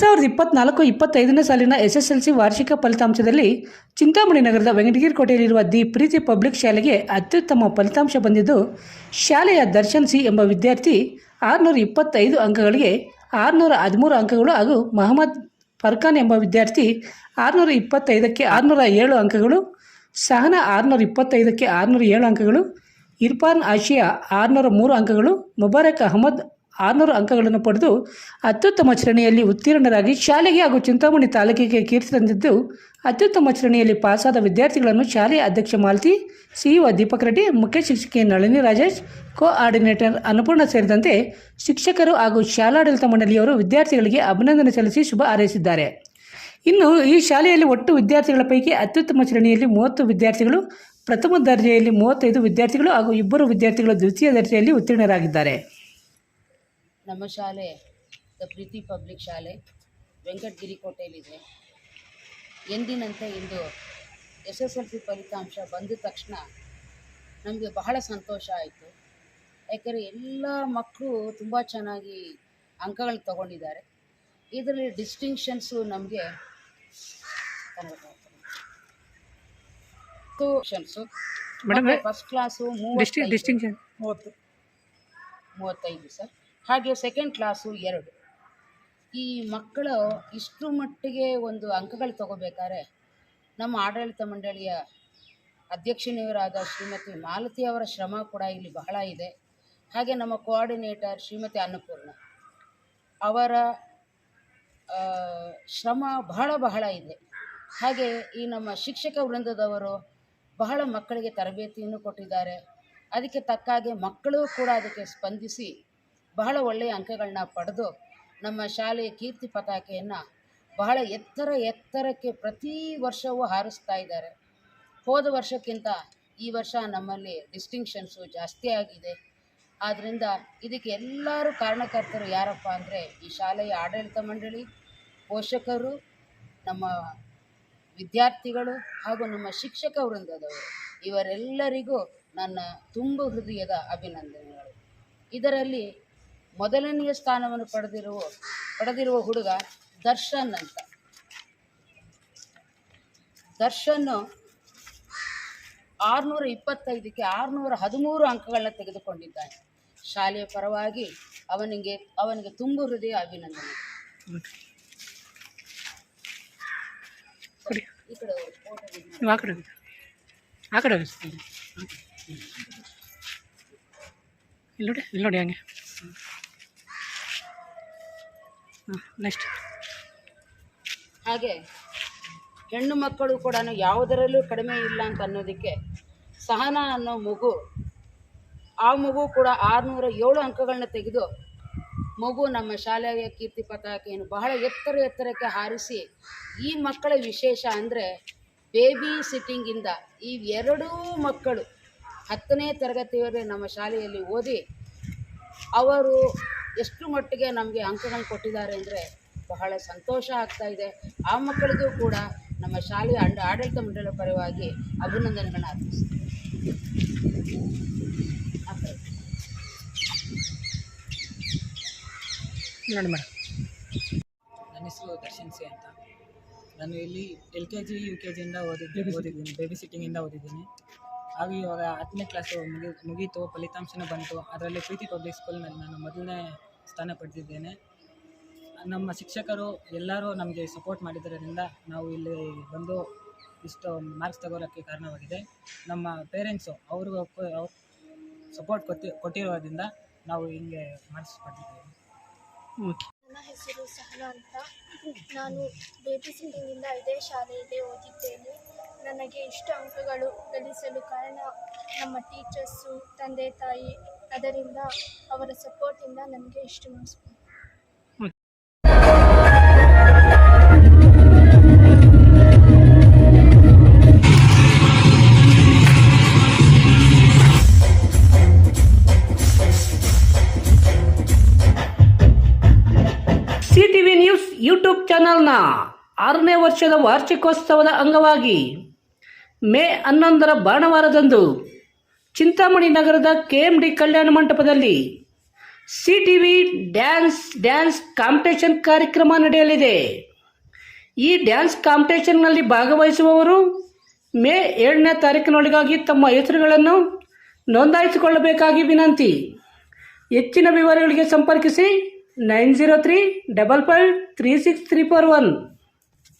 ಸಾವಿರದ ಇಪ್ಪತ್ನಾಲ್ಕು, ಇಪ್ಪತ್ತೈದನೇ ಸಾಲಿನ ಎಸ್ ಎಸ್ ಎಲ್ ಸಿ ವಾರ್ಷಿಕ ಫಲಿತಾಂಶದಲ್ಲಿ ಚಿಂತಾಮಣಿ ನಗರದ ವೆಂಕಟಗಿರಿ ಕೋಟೆಯಲ್ಲಿರುವ ದಿ ಪ್ರೀತಿ ಪಬ್ಲಿಕ್ ಶಾಲೆಗೆ ಅತ್ಯುತ್ತಮ ಫಲಿತಾಂಶ ಬಂದಿದ್ದು, ಶಾಲೆಯ ದರ್ಶನ್ ಸಿ ಎಂಬ ವಿದ್ಯಾರ್ಥಿ ಆರುನೂರ ಇಪ್ಪತ್ತೈದು ಅಂಕಗಳಿಗೆ ಆರುನೂರ ಹದಿಮೂರು ಅಂಕಗಳು ಹಾಗೂ ಮಹಮ್ಮದ್ ಫರ್ಖಾನ್ ಎಂಬ ವಿದ್ಯಾರ್ಥಿ ಆರುನೂರ ಇಪ್ಪತ್ತೈದಕ್ಕೆ ಆರುನೂರ ಏಳು ಅಂಕಗಳು, ಸಹನಾ ಆರುನೂರ ಇಪ್ಪತ್ತೈದಕ್ಕೆ ಆರುನೂರ ಏಳು ಅಂಕಗಳು, ಇರ್ಫಾನ್ ಆಶಿಯಾ ಆರುನೂರ ಮೂರು ಅಂಕಗಳು, ಮುಬಾರಕ್ ಅಹಮದ್ ಆರುನೂರು ಅಂಕಗಳನ್ನು ಪಡೆದು ಅತ್ಯುತ್ತಮ ಶ್ರೇಣಿಯಲ್ಲಿ ಉತ್ತೀರ್ಣರಾಗಿ ಶಾಲೆಗೆ ಹಾಗೂ ಚಿಂತಾಮಣಿ ತಾಲೂಕಿಗೆ ಕೀರ್ತಿ ತಂದಿದ್ದು, ಅತ್ಯುತ್ತಮ ಶ್ರೇಣಿಯಲ್ಲಿ ಪಾಸಾದ ವಿದ್ಯಾರ್ಥಿಗಳನ್ನು ಶಾಲೆಯ ಅಧ್ಯಕ್ಷ ಮಾಲತಿ, ಸಿಇಒ ದೀಪಕ್ ರೆಡ್ಡಿ, ಮುಖ್ಯ ಶಿಕ್ಷಕಿ ನಳಿನಿ ರಾಜೇಶ್, ಕೋಆರ್ಡಿನೇಟರ್ ಅನ್ನಪೂರ್ಣ ಸೇರಿದಂತೆ ಶಿಕ್ಷಕರು ಹಾಗೂ ಶಾಲಾಡಳಿತ ಮಂಡಳಿಯವರು ವಿದ್ಯಾರ್ಥಿಗಳಿಗೆ ಅಭಿನಂದನೆ ಸಲ್ಲಿಸಿ ಶುಭ ಹಾರೈಸಿದ್ದಾರೆ. ಇನ್ನು ಈ ಶಾಲೆಯಲ್ಲಿ ಒಟ್ಟು ವಿದ್ಯಾರ್ಥಿಗಳ ಪೈಕಿ ಅತ್ಯುತ್ತಮ ಶ್ರೇಣಿಯಲ್ಲಿ ಮೂವತ್ತು ವಿದ್ಯಾರ್ಥಿಗಳು, ಪ್ರಥಮ ದರ್ಜೆಯಲ್ಲಿ ಮೂವತ್ತೈದು ವಿದ್ಯಾರ್ಥಿಗಳು ಹಾಗೂ ಇಬ್ಬರು ವಿದ್ಯಾರ್ಥಿಗಳು ದ್ವಿತೀಯ ದರ್ಜೆಯಲ್ಲಿ ಉತ್ತೀರ್ಣರಾಗಿದ್ದಾರೆ. ನಮ್ಮ ಶಾಲೆ ದ ಪ್ರೀತಿ ಪಬ್ಲಿಕ್ ಶಾಲೆ ವೆಂಕಟಗಿರಿ ಕೋಟೆಯಲ್ಲಿದೆ ಎಂದಿನಂತೆ ಇಂದು ಎಸ್ ಎಸ್ ಎಲ್ ಸಿ ಫಲಿತಾಂಶ ಬಂದ ತಕ್ಷಣ ನಮಗೆ ಬಹಳ ಸಂತೋಷ ಆಯಿತು. ಯಾಕೆಂದರೆ ಎಲ್ಲ ಮಕ್ಕಳು ತುಂಬ ಚೆನ್ನಾಗಿ ಅಂಕಗಳು ತಗೊಂಡಿದ್ದಾರೆ. ಇದರಲ್ಲಿ ಡಿಸ್ಟಿಂಕ್ಷನ್ಸು ನಮಗೆ ಮೇಡಮ್ ಫಸ್ಟ್ ಕ್ಲಾಸು ಮೂವತ್ತು. ಮೂವತ್ತೈದು ಸರ್ ಹಾಗೆ ಸೆಕೆಂಡ್ ಕ್ಲಾಸು ಎರಡು. ಈ ಮಕ್ಕಳು ಇಷ್ಟು ಮಟ್ಟಿಗೆ ಒಂದು ಅಂಕಗಳು ತಗೋಬೇಕಾದ್ರೆ ನಮ್ಮ ಆಡಳಿತ ಮಂಡಳಿಯ ಅಧ್ಯಕ್ಷನಿಯವರಾದ ಶ್ರೀಮತಿ ಮಾಲತಿ ಅವರ ಶ್ರಮ ಕೂಡ ಇಲ್ಲಿ ಬಹಳ ಇದೆ. ಹಾಗೆ ನಮ್ಮ ಕೋಆರ್ಡಿನೇಟರ್ ಶ್ರೀಮತಿ ಅನ್ನಪೂರ್ಣ ಅವರ ಶ್ರಮ ಬಹಳ ಬಹಳ ಇದೆ. ಹಾಗೆ ಈ ನಮ್ಮ ಶಿಕ್ಷಕ ವೃಂದದವರು ಬಹಳ ಮಕ್ಕಳಿಗೆ ತರಬೇತಿಯನ್ನು ಕೊಟ್ಟಿದ್ದಾರೆ. ಅದಕ್ಕೆ ತಕ್ಕ ಹಾಗೆ ಮಕ್ಕಳು ಕೂಡ ಅದಕ್ಕೆ ಸ್ಪಂದಿಸಿ ಬಹಳ ಒಳ್ಳೆಯ ಅಂಕಗಳನ್ನ ಪಡೆದು ನಮ್ಮ ಶಾಲೆಯ ಕೀರ್ತಿ ಪತಾಕೆಯನ್ನು ಬಹಳ ಎತ್ತರ ಎತ್ತರಕ್ಕೆ ಪ್ರತಿ ವರ್ಷವೂ ಹಾರಿಸ್ತಾ ಇದ್ದಾರೆ. ಹೋದ ವರ್ಷಕ್ಕಿಂತ ಈ ವರ್ಷ ನಮ್ಮಲ್ಲಿ ಡಿಸ್ಟಿಂಕ್ಷನ್ಸು ಜಾಸ್ತಿ ಆಗಿದೆ. ಆದ್ದರಿಂದ ಇದಕ್ಕೆ ಎಲ್ಲರೂ ಕಾರಣಕರ್ತರು ಯಾರಪ್ಪ ಅಂದರೆ ಈ ಶಾಲೆಯ ಆಡಳಿತ ಮಂಡಳಿ, ಪೋಷಕರು, ನಮ್ಮ ವಿದ್ಯಾರ್ಥಿಗಳು ಹಾಗೂ ನಮ್ಮ ಶಿಕ್ಷಕ ವೃಂದದವರು. ಇವರೆಲ್ಲರಿಗೂ ನನ್ನ ತುಂಬು ಹೃದಯದ ಅಭಿನಂದನೆಗಳು. ಇದರಲ್ಲಿ ಮೊದಲನೆಯ ಸ್ಥಾನವನ್ನು ಪಡೆದಿರುವ ಪಡೆದಿರುವ ಹುಡುಗ ದರ್ಶನ್ ಅಂತ. ದರ್ಶನ್ ಆರುನೂರ ಇಪ್ಪತ್ತೈದಕ್ಕೆ ಆರುನೂರ ಹದಿಮೂರು ಅಂಕಗಳನ್ನ ತೆಗೆದುಕೊಂಡಿದ್ದಾನೆ. ಶಾಲೆಯ ಪರವಾಗಿ ಅವನಿಗೆ ಅವನಿಗೆ ತುಂಬ ಹೃದಯ ಅಭಿನಂದನೆ. ಕೊಡಿ. ನೋಡಿ. ಕಡೆ ಹೋಗಿ, photo ಇದು ಮಾಡಿ. ನೀವು ಆ ಕಡೆ ಹೋಗಿ. ಆ ಕಡೆ ಹೋಗಿ. ಇಲ್ಲಿ ನೋಡಿ ಇಲ್ಲಿ ನೋಡಿ ಹಂಗೆ ಹಾಂ ನೆಕ್ಸ್ಟ್ ಹಾಗೆ ಹೆಣ್ಣು ಮಕ್ಕಳು ಕೂಡ ಯಾವುದರಲ್ಲೂ ಕಡಿಮೆ ಇಲ್ಲ ಅಂತ ಅನ್ನೋದಕ್ಕೆ ಸಹನಾ ಅನ್ನೋ ಮಗು, ಆ ಮಗು ಕೂಡ ಆರುನೂರ ಏಳು ಅಂಕಗಳನ್ನ ತೆಗೆದು ಮಗು ನಮ್ಮ ಶಾಲೆಯ ಕೀರ್ತಿ ಪತಾಕೆಯನ್ನು ಬಹಳ ಎತ್ತರ ಎತ್ತರಕ್ಕೆ ಹಾರಿಸಿ, ಈ ಮಕ್ಕಳ ವಿಶೇಷ ಅಂದರೆ ಬೇಬಿ ಸಿಟ್ಟಿಂಗಿಂದ ಈ ಎರಡೂ ಮಕ್ಕಳು ಹತ್ತನೇ ತರಗತಿಯವರೆಗೆ ನಮ್ಮ ಶಾಲೆಯಲ್ಲಿ ಓದಿ, ಅವರು ಎಷ್ಟು ಮಟ್ಟಿಗೆ ನಮಗೆ ಅಂಕಗಳನ್ನು ಕೊಟ್ಟಿದ್ದಾರೆ ಅಂದರೆ ಬಹಳ ಸಂತೋಷ ಆಗ್ತಾ ಇದೆ. ಆ ಮಕ್ಕಳಿಗೂ ಕೂಡ ನಮ್ಮ ಶಾಲೆಯ ಅಂಡ ಆಡಳಿತ ಮಂಡಳಿಯ ಪರವಾಗಿ ಅಭಿನಂದನೆಗಳನ್ನ ಅರ್ಪಿಸ್ತೀನಿ. ನೋಡಿ ಮೇಡಮ್. ನನ್ನ ಹೆಸರು ದರ್ಶನ್ ಸಿ ಅಂತ. ನಾನು ಇಲ್ಲಿ L K G U K ಜಿಯಿಂದ ಓದಿದ್ದೆ ಓದಿದ್ದೀನಿ. ಬೇಬಿ ಸಿಟ್ಟಿಂಗಿಂದ ಓದಿದ್ದೀನಿ. ಹಾಗೂ ಇವಾಗ ಹತ್ತನೇ ಕ್ಲಾಸು ಮುಗಿ ಮುಗೀತು ಫಲಿತಾಂಶನೂ ಬಂತು. ಅದರಲ್ಲಿ ಪ್ರೀತಿ ಪಬ್ಲಿಕ್ ಸ್ಕೂಲ್ನಲ್ಲಿ ನಾನು ಮೊದಲನೇ ಸ್ಥಾನ ಪಡೆದಿದ್ದೇನೆ. ನಮ್ಮ ಶಿಕ್ಷಕರು ಎಲ್ಲರೂ ನಮಗೆ ಸಪೋರ್ಟ್ ಮಾಡಿದ್ದರಿಂದ ನಾವು ಇಲ್ಲಿ ಬಂದು ಇಷ್ಟು ಮಾರ್ಕ್ಸ್ ತಗೊಳ್ಳೋಕ್ಕೆ ಕಾರಣವಾಗಿದೆ. ನಮ್ಮ ಪೇರೆಂಟ್ಸು ಅವರು ಅವ್ರು ಸಪೋರ್ಟ್ ಕೊಟ್ಟಿ ಕೊಟ್ಟಿರೋದ್ರಿಂದ ನಾವು ಹಿಂಗೆ ಮಾರ್ಕ್ಸ್ ಪಡೆದಿದ್ದೇವೆ. ನನ್ನ ಹೆಸರು ಸಹನಾ ಅಂತ. ನಾನು ಬೇಬಿ ಸಿಟ್ಟಿಂಗಿಂದ ಇದೇ ಶಾಲೆಯಲ್ಲಿ ಓದಿದ್ದೇನೆ. ನನಗೆ ಇಷ್ಟು ಅಂಕಗಳು ಗಳಿಸಲು ಕಾರಣ ನಮ್ಮ ಟೀಚರ್ಸು, ತಂದೆ, ತಾಯಿ ಅದರಿಂದ ಅವರ ಸಪೋರ್ಟಿಂದ ನನಗೆ ಇಷ್ಟು ಮಾರ್ಕ್ಸ್ ಬಂತು. C T V news YouTube ಚಾನಲ್ನ ಆರನೇ ವರ್ಷದ ವಾರ್ಷಿಕೋತ್ಸವದ ಅಂಗವಾಗಿ ಮೇ ಹನ್ನೊಂದರ ಭಾನುವಾರದಂದು ಚಿಂತಾಮಣಿ ನಗರದ ಕೆ ಎಂ ಡಿ ಕಲ್ಯಾಣ ಮಂಟಪದಲ್ಲಿ C T V dance dance competition ಕಾರ್ಯಕ್ರಮ ನಡೆಯಲಿದೆ. ಈ ಡ್ಯಾನ್ಸ್ ಕಾಂಪಿಟೇಷನ್ನಲ್ಲಿ ಭಾಗವಹಿಸುವವರು ಮೇ ಏಳನೇ ತಾರೀಕಿನೊಳಗಾಗಿ ತಮ್ಮ ಹೆಸರುಗಳನ್ನು ನೋಂದಾಯಿಸಿಕೊಳ್ಳಬೇಕಾಗಿ ವಿನಂತಿ. ಹೆಚ್ಚಿನ ವಿವರಗಳಿಗೆ ಸಂಪರ್ಕಿಸಿ nine zero three double five three six three four one.